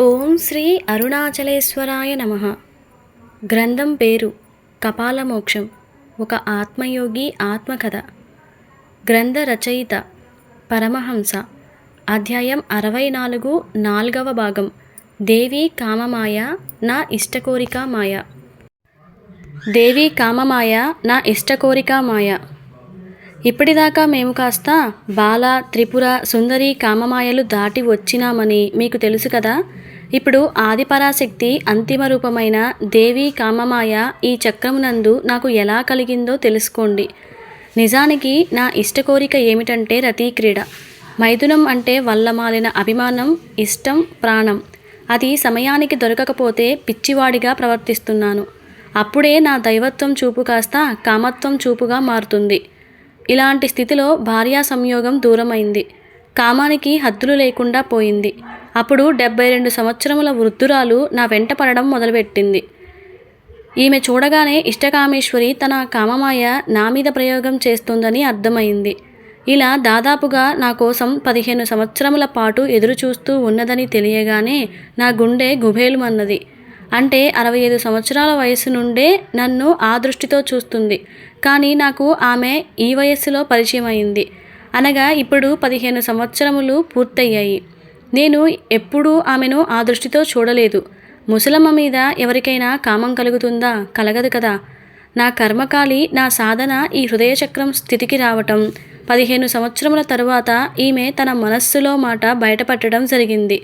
ఓం శ్రీ అరుణాచలేశ్వరాయ నమ. గ్రంథం పేరు కపాలమోక్షం ఒక ఆత్మయోగి ఆత్మకథ. గ్రంథ రచయిత పరమహంస. అధ్యాయం అరవై నాలుగు నాలుగవ భాగం. దేవి కామమాయ నా ఇష్టకోరిక మాయ. దేవి కామమాయ నా ఇష్టకోరిక మాయ. ఇప్పటిదాకా మేము కాస్త బాల త్రిపుర సుందరి కామమాయలు దాటి వచ్చినామని మీకు తెలుసు కదా. ఇప్పుడు ఆదిపరాశక్తి అంతిమ రూపమైన దేవి కామమాయ ఈ చక్రమునందు నాకు ఎలా కలిగిందో తెలుసుకోండి. నిజానికి నా ఇష్ట కోరిక ఏమిటంటే రతీ క్రీడ మైథునం అంటే వల్లమాలిన అభిమానం ఇష్టం ప్రాణం. అది సమయానికి దొరకకపోతే పిచ్చివాడిగా ప్రవర్తిస్తున్నాను. అప్పుడే నా దైవత్వం చూపు కాస్త కామత్వం చూపుగా మారుతుంది. ఇలాంటి స్థితిలో భార్యా సంయోగం దూరమైంది. కామానికి హద్దులు లేకుండా పోయింది. అప్పుడు డెబ్బై రెండు సంవత్సరముల వృద్ధురాలు నా వెంట పడడం మొదలుపెట్టింది. ఈమె చూడగానే ఇష్టకామేశ్వరి తన కామమాయ నా మీద ప్రయోగం చేస్తుందని అర్థమైంది. ఇలా దాదాపుగా నా కోసం పదిహేను సంవత్సరముల పాటు ఎదురుచూస్తూ ఉన్నదని తెలియగానే నా గుండె గుభేలుమన్నది అంటే అరవై ఐదు సంవత్సరాల వయసు నుండే నన్ను ఆ దృష్టితో చూస్తుంది. కానీ నాకు ఆమె ఈ వయస్సులో పరిచయం అయింది అనగా ఇప్పుడు పదిహేను సంవత్సరములు పూర్తయ్యాయి. నేను ఎప్పుడూ ఆమెను ఆ దృష్టితో చూడలేదు. ముసలమ్మ మీద ఎవరికైనా కామం కలుగుతుందా? కలగదు కదా. నా కర్మకాలి నా సాధన ఈ హృదయచక్రం స్థితికి రావటం. పదిహేను సంవత్సరముల తరువాత ఈమె తన మనస్సులో మాట బయటపట్టడం జరిగింది.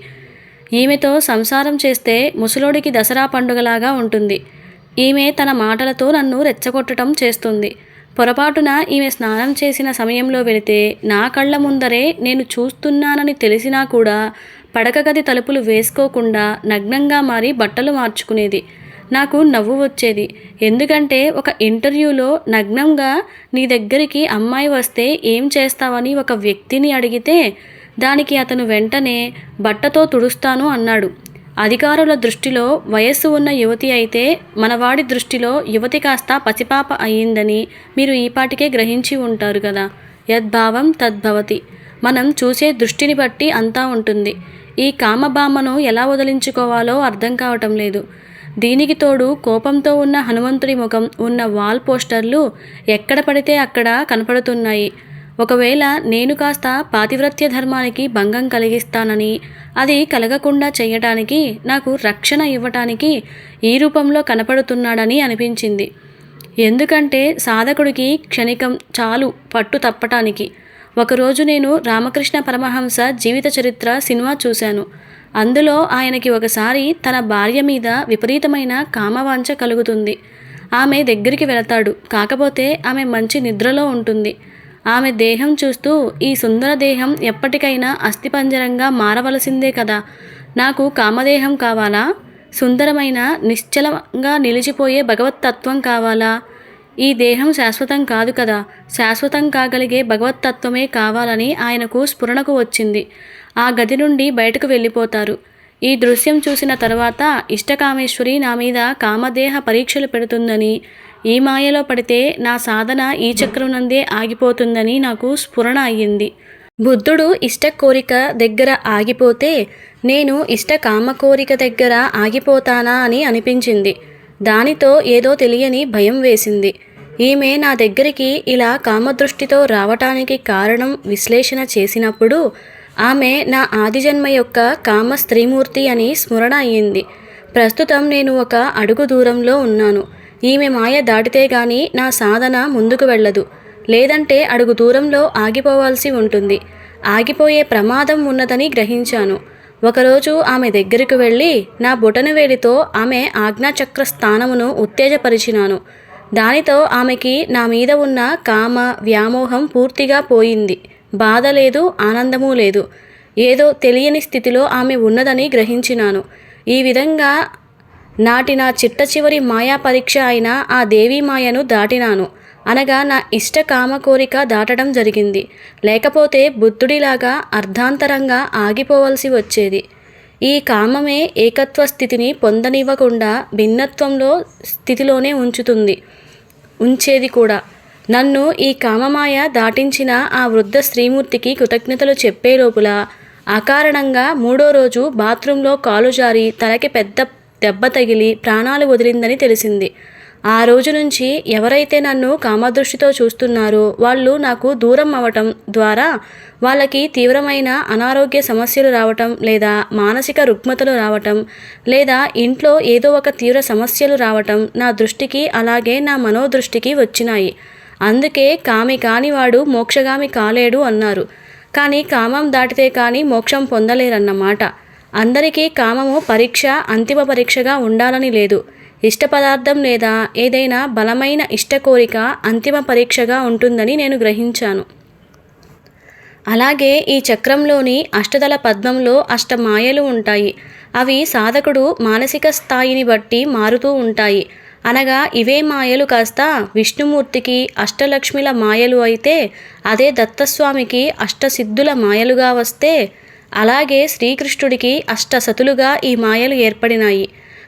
ఈమెతో సంసారం చేస్తే ముసలోడికి దసరా పండుగలాగా ఉంటుంది. ఈమె తన మాటలతో నన్ను రెచ్చగొట్టడం చేస్తుంది. పొరపాటున ఈమె స్నానం చేసిన సమయంలో వెళితే నా కళ్ళ ముందరే నేను చూస్తున్నానని తెలిసినా కూడా పడకగది తలుపులు వేసుకోకుండా నగ్నంగా మారి బట్టలు మార్చుకునేది. నాకు నవ్వు వచ్చేది. ఎందుకంటే ఒక ఇంటర్వ్యూలో నగ్నంగా నీ దగ్గరికి అమ్మాయి వస్తే ఏం చేస్తావని ఒక వ్యక్తిని అడిగితే దానికి అతను వెంటనే బట్టతో తుడుస్తాను అన్నాడు. అధికారుల దృష్టిలో వయస్సు ఉన్న యువతి అయితే మనవాడి దృష్టిలో యువతి కాస్త పసిపాప అయ్యిందని మీరు ఈపాటికే గ్రహించి ఉంటారు కదా. యద్భావం తద్భవతి. మనం చూసే దృష్టిని బట్టి అంతా ఉంటుంది. ఈ కామబామను ఎలా వదిలించుకోవాలో అర్థం కావటం లేదు. దీనికి తోడు కోపంతో ఉన్న హనుమంతుడి ముఖం ఉన్న వాల్ పోస్టర్లు ఎక్కడ పడితే అక్కడ కనపడుతున్నాయి. ఒకవేళ నేను కాస్త పాతివ్రత్య ధర్మానికి భంగం కలిగిస్తానని అది కలగకుండా చేయటానికి నాకు రక్షణ ఇవ్వటానికి ఈ రూపంలో కనపడుతున్నాడని అనిపించింది. ఎందుకంటే సాధకుడికి క్షణికం చాలు పట్టు తప్పటానికి. ఒకరోజు నేను రామకృష్ణ పరమహంస జీవిత చరిత్ర సినిమా చూశాను. అందులో ఆయనకి ఒకసారి తన భార్య మీద విపరీతమైన కామవాంఛ కలుగుతుంది. ఆమె దగ్గరికి వెళతాడు. కాకపోతే ఆమె మంచి నిద్రలో ఉంటుంది. ఆమె దేహం చూస్తూ ఈ సుందర దేహం ఎప్పటికైనా అస్థిపంజరంగా మారవలసిందే కదా. నాకు కామదేహం కావాలా? సుందరమైన నిశ్చలంగా నిలిచిపోయే భగవత్తత్వం కావాలా? ఈ దేహం శాశ్వతం కాదు కదా. శాశ్వతం కాగలిగే భగవత్తత్వమే కావాలని ఆయనకు స్ఫురణకు వచ్చింది. ఆ గది నుండి బయటకు వెళ్ళిపోతారు. ఈ దృశ్యం చూసిన తర్వాత ఇష్టకామేశ్వరి నా మీద కామదేహ పరీక్షలు పెడుతుందని ఈ మాయలో పడితే నా సాధన ఈ చక్రం నందే ఆగిపోతుందని నాకు స్ఫురణ అయ్యింది. బుద్ధుడు ఇష్ట కోరిక దగ్గర ఆగిపోతే నేను ఇష్ట కామ కోరిక దగ్గర ఆగిపోతానా అని అనిపించింది. దానితో ఏదో తెలియని భయం వేసింది. ఈమె నా దగ్గరికి ఇలా కామదృష్టితో రావటానికి కారణం విశ్లేషణ చేసినప్పుడు ఆమె నా ఆదిజన్మ యొక్క కామ స్త్రీమూర్తి అని స్మరణ అయ్యింది. ప్రస్తుతం నేను ఒక అడుగు దూరంలో ఉన్నాను. ఈమె మాయ దాటితే గాని నా సాధన ముందుకు వెళ్ళదు. లేదంటే అడుగు దూరంలో ఆగిపోవాల్సి ఉంటుంది. ఆగిపోయే ప్రమాదం ఉన్నదని గ్రహించాను. ఒకరోజు ఆమె దగ్గరకు వెళ్ళి నా బొటనవేలితో ఆమె ఆజ్ఞాచక్ర స్థానమును ఉత్తేజపరిచినాను. దానితో ఆమెకి నా మీద ఉన్న కామ వ్యామోహం పూర్తిగా పోయింది. బాధ లేదు ఆనందము లేదు. ఏదో తెలియని స్థితిలో ఆమె ఉన్నదని గ్రహించినాను. ఈ విధంగా నాటి నా చిట్ట చివరి మాయా పరీక్ష అయిన ఆ దేవీ మాయను దాటినాను. అనగా నా ఇష్ట కామ కోరిక దాటడం జరిగింది. లేకపోతే బుద్ధుడిలాగా అర్ధాంతరంగా ఆగిపోవలసి వచ్చేది. ఈ కామమే ఏకత్వ స్థితిని పొందనివ్వకుండా భిన్నత్వంలో స్థితిలోనే ఉంచుతుంది ఉంచేది కూడా. నన్ను ఈ కామమాయ దాటించిన ఆ వృద్ధ శ్రీమూర్తికి కృతజ్ఞతలు చెప్పే లోపల అకారణంగా మూడో రోజు బాత్రూంలో కాలు జారి తలకి పెద్ద దెబ్బ తగిలి ప్రాణాలు వదిలిందని తెలిసింది. ఆ రోజు నుంచి ఎవరైతే నన్ను కామదృష్టితో చూస్తున్నారో వాళ్ళు నాకు దూరం అవ్వటం ద్వారా వాళ్ళకి తీవ్రమైన అనారోగ్య సమస్యలు రావటం లేదా మానసిక రుగ్మతలు రావటం లేదా ఇంట్లో ఏదో ఒక తీవ్ర సమస్యలు రావటం నా దృష్టికి అలాగే నా మనోదృష్టికి వచ్చినాయి. అందుకే కామి కానివాడు మోక్షగామి కాలేడు అన్నారు. కానీ కామం దాటితే కానీ మోక్షం పొందలేరన్నమాట. అందరికీ కామము పరీక్ష అంతిమ పరీక్షగా ఉండాలని లేదు. ఇష్ట పదార్థం లేదా ఏదైనా బలమైన ఇష్ట కోరిక అంతిమ పరీక్షగా ఉంటుందని నేను గ్రహించాను. అలాగే ఈ చక్రంలోని అష్టదళ పద్మంలో అష్ట మాయలు ఉంటాయి. అవి సాధకుడు మానసిక స్థాయిని బట్టి మారుతూ ఉంటాయి. అనగా ఇవే మాయలు కాస్త విష్ణుమూర్తికి అష్టలక్ష్మిల మాయలు అయితే అదే దత్తస్వామికి అష్టసిద్ధుల మాయలుగా వస్తే అలాగే శ్రీకృష్ణుడికి అష్టసతులుగా ఈ మాయలు ఏర్పడినాయి.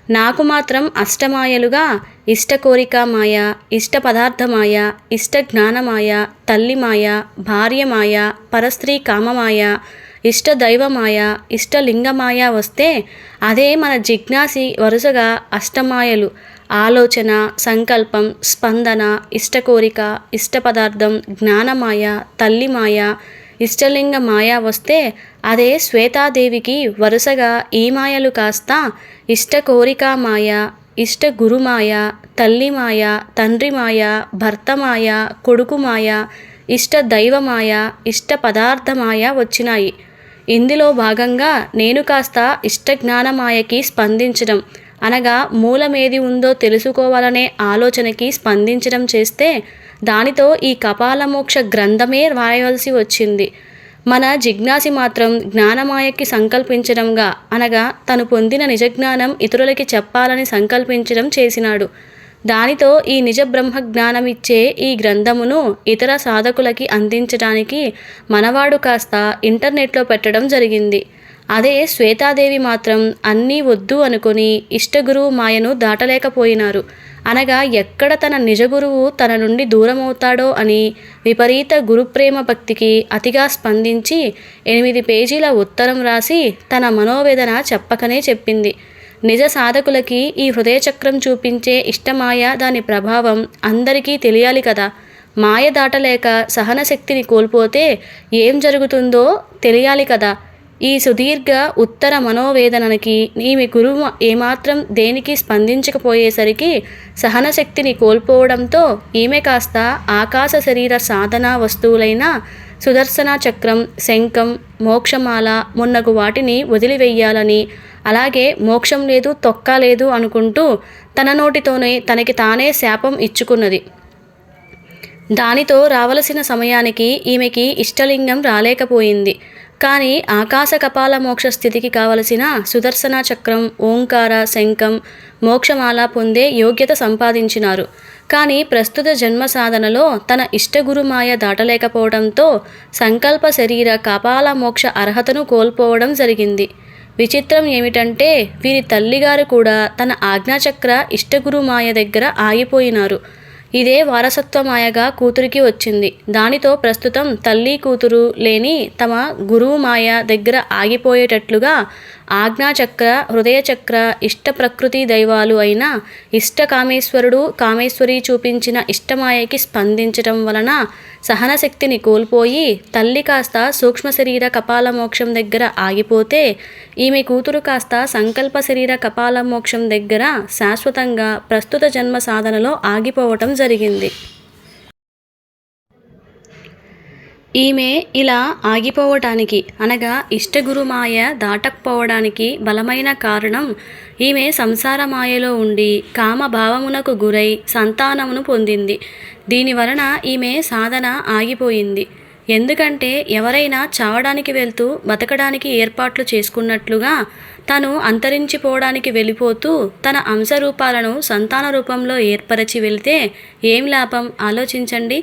నాకు మాత్రం అష్టమాయలుగా ఇష్ట కోరిక మాయ ఇష్ట పదార్థమాయ ఇష్ట జ్ఞానమాయ తల్లిమాయ భార్యమాయ పరస్త్రీ కామమాయ ఇష్ట దైవమాయ ఇష్టలింగమాయ వస్తే అదే మన జిజ్ఞాసి వరుసగా అష్టమాయలు. ఆలోచన సంకల్పం స్పందన ఇష్ట కోరిక ఇష్ట పదార్థం జ్ఞానమాయ తల్లిమాయ ఇష్టలింగ మాయ వస్తే అదే శ్వేతాదేవికి వరుసగా ఈ మాయలు కాస్త ఇష్ట కోరిక మాయ ఇష్ట గురుమాయ తల్లిమాయ తండ్రిమాయ భర్తమాయ కొడుకుమాయ ఇష్ట దైవమాయ ఇష్ట పదార్థమాయ వచ్చినాయి. ఇందులో భాగంగా నేను కాస్త ఇష్ట జ్ఞానమాయకి స్పందించడం అనగా మూలమేది ఉందో తెలుసుకోవాలనే ఆలోచనకి స్పందించడం చేస్తే దానితో ఈ కపాలమోక్ష గ్రంథమే రాయవలసి వచ్చింది. మన జిజ్ఞాసి మాత్రం జ్ఞానమాయకి సంకల్పించడంగా అనగా తను పొందిన నిజజ్ఞానం ఇతరులకి చెప్పాలని సంకల్పించడం చేసినాడు. దానితో ఈ నిజ బ్రహ్మ జ్ఞానం ఇచ్చే ఈ గ్రంథమును ఇతర సాధకులకి అందించడానికి మనవాడు కాస్త ఇంటర్నెట్లో పెట్టడం జరిగింది. అదే శ్వేతాదేవి మాత్రం అన్నీ వద్దు అనుకొని ఇష్టగురువు మాయను దాటలేకపోయినారు. అనగా ఎక్కడ తన నిజ గురువు తన నుండి దూరమవుతాడో అని విపరీత గురుప్రేమ భక్తికి అతిగా స్పందించి ఎనిమిది పేజీల ఉత్తరం రాసి తన మనోవేదన చెప్పకనే చెప్పింది. నిజ సాధకులకి ఈ హృదయచక్రం చూపించే ఇష్టమాయ దాని ప్రభావం అందరికీ తెలియాలి కదా. మాయ దాటలేక సహనశక్తిని కోల్పోతే ఏం జరుగుతుందో తెలియాలి కదా. ఈ సుదీర్ఘ ఉత్తర మనోవేదనకి ఈమె గురువు ఏమాత్రం దేనికి స్పందించకపోయేసరికి సహనశక్తిని కోల్పోవడంతో ఈమె కాస్త ఆకాశ శరీర సాధనా వస్తువులైన సుదర్శన చక్రం శంఖం మోక్షమాల మొన్నగు వాటిని వదిలివేయాలని అలాగే మోక్షం లేదు తొక్క లేదు అనుకుంటూ తన నోటితోనే తనకి తానే శాపం ఇచ్చుకున్నది. దానితో రావలసిన సమయానికి ఈమెకి ఇష్టలింగం రాలేకపోయింది. కానీ ఆకాశ కపాల మోక్ష స్థితికి కావలసిన సుదర్శన చక్రం ఓంకార శంఖం మోక్షమాల పొందే యోగ్యత సంపాదించినారు. కానీ ప్రస్తుత జన్మ సాధనలో తన ఇష్టగురుమాయ దాటలేకపోవడంతో సంకల్ప శరీర కపాల మోక్ష అర్హతను కోల్పోవడం జరిగింది. విచిత్రం ఏమిటంటే వీరి తల్లిగారు కూడా తన ఆజ్ఞాచక్ర ఇష్టగురుమాయ దగ్గర ఆగిపోయినారు. ఇదే వారసత్వమాయగా కూతురికి వచ్చింది. దానితో ప్రస్తుతం తల్లి కూతురు లేని తమ గురువు మాయ దగ్గర ఆగిపోయేటట్లుగా ఆజ్ఞాచక్ర హృదయచక్ర ఇష్ట ప్రకృతి దైవాలు అయిన ఇష్ట కామేశ్వరుడు కామేశ్వరి చూపించిన ఇష్టమాయకి స్పందించటం వలన సహనశక్తిని కోల్పోయి తల్లి కాస్త సూక్ష్మ శరీర కపాల మోక్షం దగ్గర ఆగిపోతే ఈమె కూతురు కాస్త సంకల్ప శరీర కపాల మోక్షం దగ్గర శాశ్వతంగా ప్రస్తుత జన్మ సాధనలో ఆగిపోవటం జరిగింది. ఈమె ఇలా ఆగిపోవటానికి అనగా ఇష్టగురుమాయ దాటకపోవడానికి బలమైన కారణం ఈమె సంసార మాయలో ఉండి కామభావమునకు గురై సంతానమును పొందింది. దీని వలన ఈమె సాధన ఆగిపోయింది. ఎందుకంటే ఎవరైనా చావడానికి వెళ్తూ బతకడానికి ఏర్పాట్లు చేసుకున్నట్లుగా తను అంతరించిపోవడానికి వెళ్ళిపోతూ తన అంశరూపాలను సంతాన రూపంలో ఏర్పరచి వెళితే ఏం లాభం? ఆలోచించండి.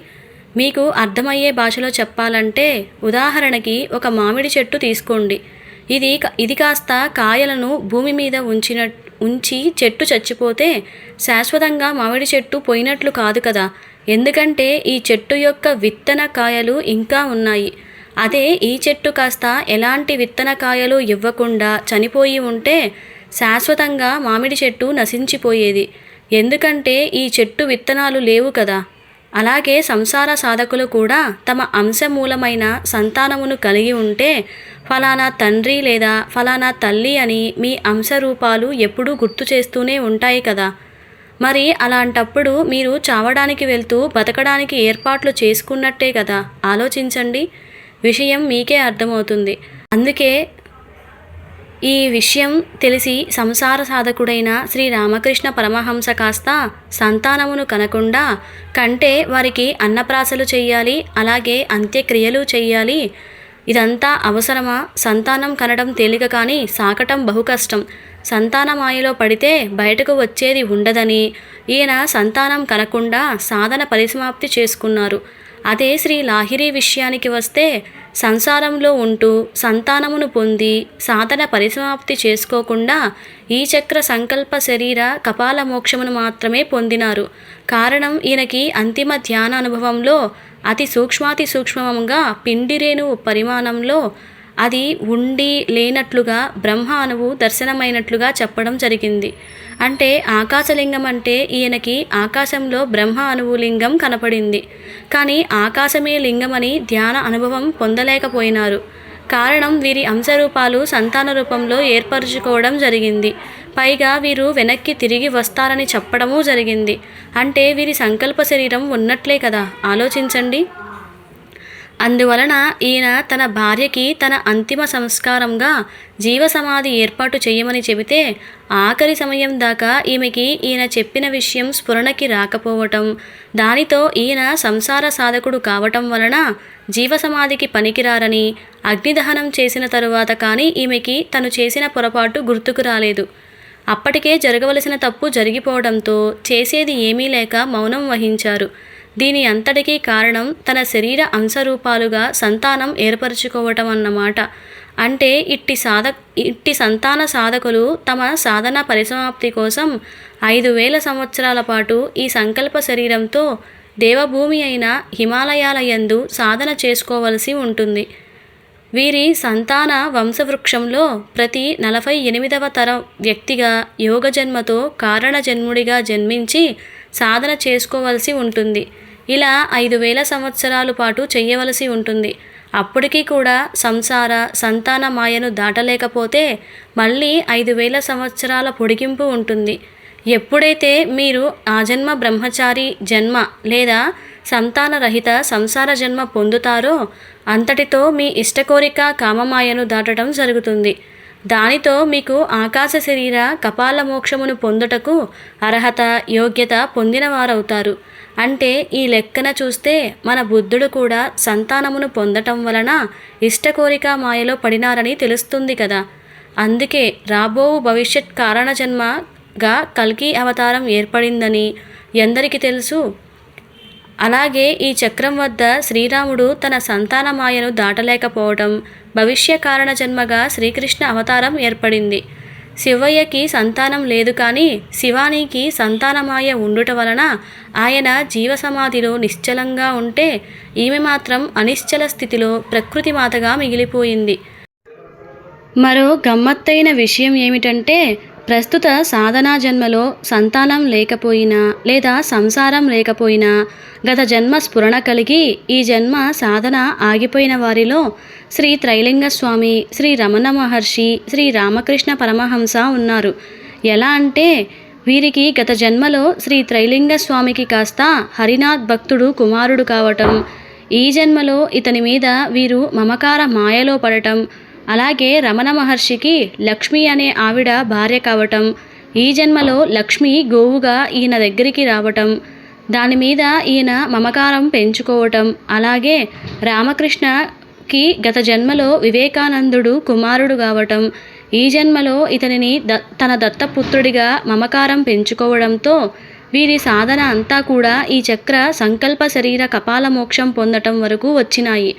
మీకు అర్థమయ్యే భాషలో చెప్పాలంటే ఉదాహరణకి ఒక మామిడి చెట్టు తీసుకోండి. ఇది ఇది కాస్త కాయలను భూమి మీద ఉంచిన ఉంచి చెట్టు చచ్చిపోతే శాశ్వతంగా మామిడి చెట్టు పోయినట్లు కాదు కదా. ఎందుకంటే ఈ చెట్టు యొక్క విత్తన కాయలు ఇంకా ఉన్నాయి. అదే ఈ చెట్టు కాస్త ఎలాంటి విత్తన కాయలు ఇవ్వకుండా చనిపోయి ఉంటే శాశ్వతంగా మామిడి చెట్టు నశించిపోయేది. ఎందుకంటే ఈ చెట్టు విత్తనాలు లేవు కదా. అలాగే సంసార సాధకులు కూడా తమ అంశమూలమైన సంతానమును కలిగి ఉంటే ఫలానా తండ్రి లేదా ఫలానా తల్లి అని మీ అంశరూపాలు ఎప్పుడూ గుర్తు చేస్తూనే ఉంటాయి కదా. మరి అలాంటప్పుడు మీరు చావడానికి వెళ్తూ బతకడానికి ఏర్పాట్లు చేసుకున్నట్టే కదా. ఆలోచించండి. విషయం మీకే అర్థమవుతుంది. అందుకే ఈ విషయం తెలిసి సంసార సాధకుడైన శ్రీ రామకృష్ణ పరమహంస కాస్త సంతానమును కనకుండా కంటే వారికి అన్నప్రాసలు చేయాలి అలాగే అంత్యక్రియలు చేయాలి ఇదంతా అవసరమా? సంతానం కనడం తేలిక కానీ సాకటం బహు కష్టం. సంతానమాయలో పడితే బయటకు వచ్చేది ఉండదని. ఈయన సంతానం కనకుండా సాధన పరిసమాప్తి చేసుకున్నారు. అదే శ్రీ లాహిరి విషయానికి వస్తే సంసారంలో ఉంటూ సంతానమును పొంది సాధన పరిసమాప్తి చేసుకోకుండా ఈ చక్ర సంకల్ప శరీర కపాల మోక్షమును మాత్రమే పొందినారు. కారణం ఈయనకి అంతిమ ధ్యాన అనుభవంలో అతి సూక్ష్మాతి సూక్ష్మంగా పిండిరేణు పరిమాణంలో అది ఉండి లేనట్లుగా బ్రహ్మ అణువు దర్శనమైనట్లుగా చెప్పడం జరిగింది. అంటే ఆకాశలింగం అంటే ఈయనకి ఆకాశంలో బ్రహ్మ అణువు లింగం కనపడింది. కానీ ఆకాశమే లింగమని ధ్యాన అనుభవం పొందలేకపోయినారు. కారణం వీరి అంశరూపాలు సంతాన రూపంలో ఏర్పరచుకోవడం జరిగింది. పైగా వీరు వెనక్కి తిరిగి వస్తారని చెప్పడమూ జరిగింది. అంటే వీరి సంకల్ప శరీరం ఉన్నట్లే కదా? ఆలోచించండి. అందువలన ఈయన తన భార్యకి తన అంతిమ సంస్కారంగా జీవసమాధి ఏర్పాటు చేయమని చెబితే ఆఖరి సమయం దాకా ఈమెకి ఈయన చెప్పిన విషయం స్ఫురణకి రాకపోవటం దానితో ఈయన సంసార సాధకుడు కావటం వలన జీవసమాధికి పనికిరారని అగ్నిదహనం చేసిన తరువాత కానీ ఈమెకి తను చేసిన పొరపాటు గుర్తుకు రాలేదు. అప్పటికే జరగవలసిన తప్పు జరిగిపోవడంతో చేసేది ఏమీ లేక మౌనం వహించారు. దీని అంతటికీ కారణం తన శరీర అంశరూపాలుగా సంతానం ఏర్పరచుకోవటం అన్నమాట అంటే ఇట్టి సాధ ఇట్టి సంతాన సాధకులు తమ సాధన పరిసమాప్తి కోసం ఐదు వేల సంవత్సరాల పాటు ఈ సంకల్ప శరీరంతో దేవభూమి అయిన హిమాలయాల యందు సాధన చేసుకోవలసి ఉంటుంది. వీరి సంతాన వంశవృక్షంలో ప్రతి నలభై ఎనిమిదవ తరం వ్యక్తిగా యోగ జన్మతో కారణ జన్ముడిగా జన్మించి సాధన చేసుకోవలసి ఉంటుంది. ఇలా ఐదు వేల సంవత్సరాల పాటు చేయవలసి ఉంటుంది. అప్పటికీ కూడా సంసార సంతాన మాయను దాటలేకపోతే మళ్ళీ ఐదు వేల సంవత్సరాల పొడిగింపు ఉంటుంది. ఎప్పుడైతే మీరు ఆ జన్మ బ్రహ్మచారి జన్మ లేదా సంతానరహిత సంసార జన్మ పొందుతారో అంతటితో మీ ఇష్టకోరిక కామమాయను దాటడం జరుగుతుంది. దానితో మీకు ఆకాశ శరీర కపాల మోక్షమును పొందుటకు అర్హత యోగ్యత పొందినవారవుతారు. అంటే ఈ లెక్కన చూస్తే మన బుద్ధుడు కూడా సంతానమును పొందటం వలన ఇష్టకోరిక మాయలో పడినారని తెలుస్తుంది కదా. అందుకే రాబో భవిష్యత్ కారణ జన్మగా కల్కి అవతారం ఏర్పడిందని ఎందరికి తెలుసు? అలాగే ఈ చక్రం వద్ద శ్రీరాముడు తన సంతాన మాయను దాటలేకపోవడం భవిష్య కారణ జన్మగా శ్రీకృష్ణ అవతారం ఏర్పడింది. శివయ్యకి సంతానం లేదు కానీ శివానికి సంతానమాయ ఉండుట వలన ఆయన జీవసమాధిలో నిశ్చలంగా ఉంటే ఈమె మాత్రం అనిశ్చల స్థితిలో ప్రకృతి మాతగా మిగిలిపోయింది. మరో గమ్మత్తైన విషయం ఏమిటంటే ప్రస్తుత సాధనా జన్మలో సంతానం లేకపోయినా లేదా సంసారం లేకపోయినా గత జన్మ స్ఫురణ కలిగి ఈ జన్మ సాధన ఆగిపోయిన వారిలో శ్రీ త్రైలింగ స్వామి శ్రీ రమణ మహర్షి శ్రీ రామకృష్ణ పరమహంస ఉన్నారు. ఎలా అంటే వీరికి గత జన్మలో శ్రీ త్రైలింగ స్వామికి కాస్త హరినాథ్ భక్తుడు కుమారుడు కావటం. ఈ జన్మలో ఇతని మీద వీరు మమకార మాయలో పడటం. అలాగే రమణ మహర్షికి లక్ష్మి అనే ఆవిడ భార్య కావటం ఈ జన్మలో లక్ష్మి గోవుగా ఈయన దగ్గరికి రావటం దాని మీద ఈయన మమకారం పెంచుకోవటం అలాగే రామకృష్ణకి గత జన్మలో వివేకానందుడు కుమారుడు కావటం ఈ జన్మలో ఇతనిని ద తన దత్తపుత్రుడిగా మమకారం పెంచుకోవడంతో వీరి సాధన అంతా కూడా ఈ చక్ర సంకల్ప శరీర కపాల మోక్షం పొందటం వరకు వచ్చినాయి.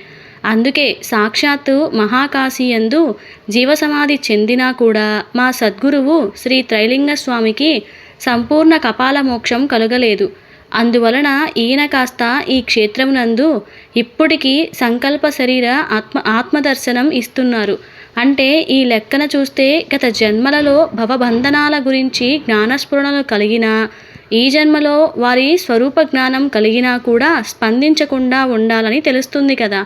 అందుకే సాక్షాత్తు మహాకాశీయందు జీవసమాధి చెందినా కూడా మా సద్గురువు శ్రీ త్రైలింగ స్వామికి సంపూర్ణ కపాల మోక్షం కలుగలేదు. అందువలన ఈయన కాస్త ఈ క్షేత్రమునందు ఇప్పటికీ సంకల్ప శరీర ఆత్మ ఆత్మదర్శనం ఇస్తున్నారు. అంటే ఈ లెక్కన చూస్తే గత జన్మలలో భవబంధనాల గురించి జ్ఞానస్ఫురణలు కలిగినా ఈ జన్మలో వారి స్వరూప జ్ఞానం కలిగినా కూడా స్పందించకుండా ఉండాలని తెలుస్తుంది కదా.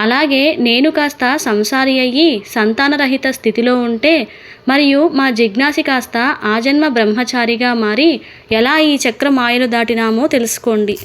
అలాగే నేను కాస్త సంసారి అయ్యి సంతానరహిత స్థితిలో ఉంటే మరియు మా జిజ్ఞాసి కాస్త ఆజన్మ బ్రహ్మచారిగా మారి ఎలా ఈ చక్ర మాయలు దాటినామో తెలుసుకోండి.